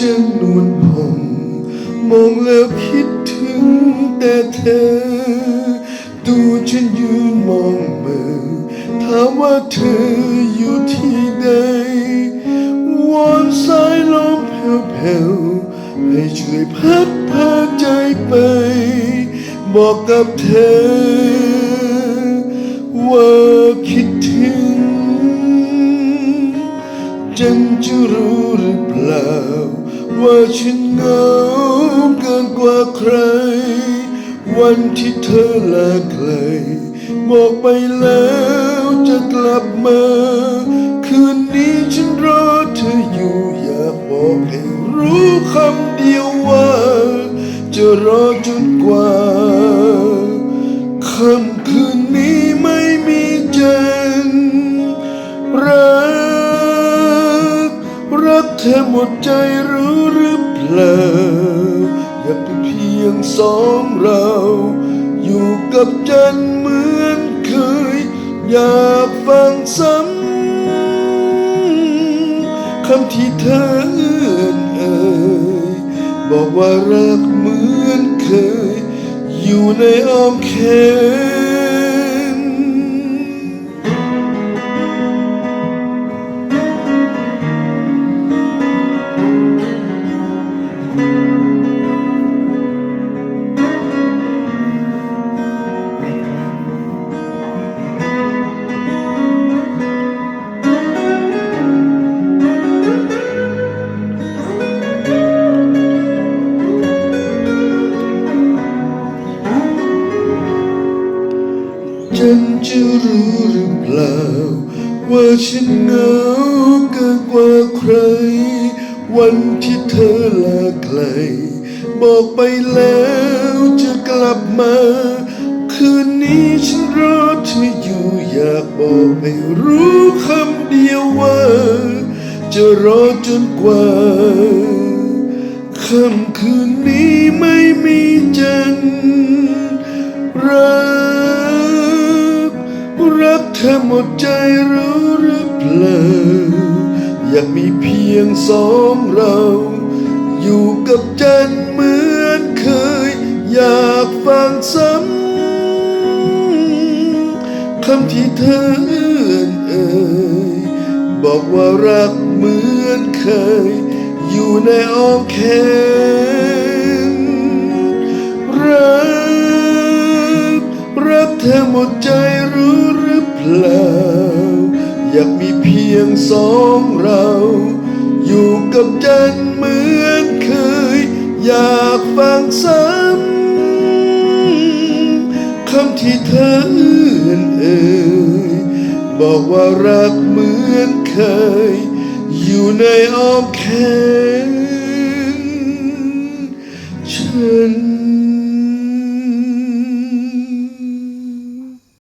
จะนวลผมมองแล้วคิดถึงแต่เธอ ดูฉันยืนมองมือถามว่าเธออยู่ที่ใดวอนสายลมแผ่วๆให้ช่วยพัดพาใจไป บอกกับเธอ จะรู้หรือเปล่า ว่าฉันเหงาเกินกว่าใคร วันที่เธอลาไกลบอกไปแล้วจะกลับมา คืนนี้ฉันรอเธออยู่อยากบอกให้รู้คำเดียวว่า จะรอจนกว่า เธอหมดใจรู้หรือเปล่าอยากเป็นเพียงสองเรา อยู่กับจันเหมือนเคย อยากฟังซ้ำคำที่เธอเอื้อนเอ่ยบอกว่ารักเหมือนเคย อยู่ในอ้อมแขน จะรู้หรือเปล่า ว่าฉันเหงาเกินกว่าใคร วันที่เธอลาไกล บอกไปแล้วจะกลับมา คืนนี้ฉันรอเธออยู่อยากบอกให้รู้คำเดียวว่า จะรอจนกว่าค่ำคืนนี้ไม่ ดใจรู้หรือเปล่าอยากมีเพียงสองเรา อยู่กับจันเหมือนเคย อยากฟังซ้ำคำที่เธอเอื้อนเอ่ยบอกว่ารักเหมือนเคย อยู่ในอ้อมแขนรักรักเธอหมดใจ ล่า อยากมีเพียงสองเรา อยู่กับจันเหมือนเคย อยากฟังซ้ำคำที่เธอเอื้อนเอ่ยบอกว่ารักเหมือนเคย อยู่ในอ้อมแขน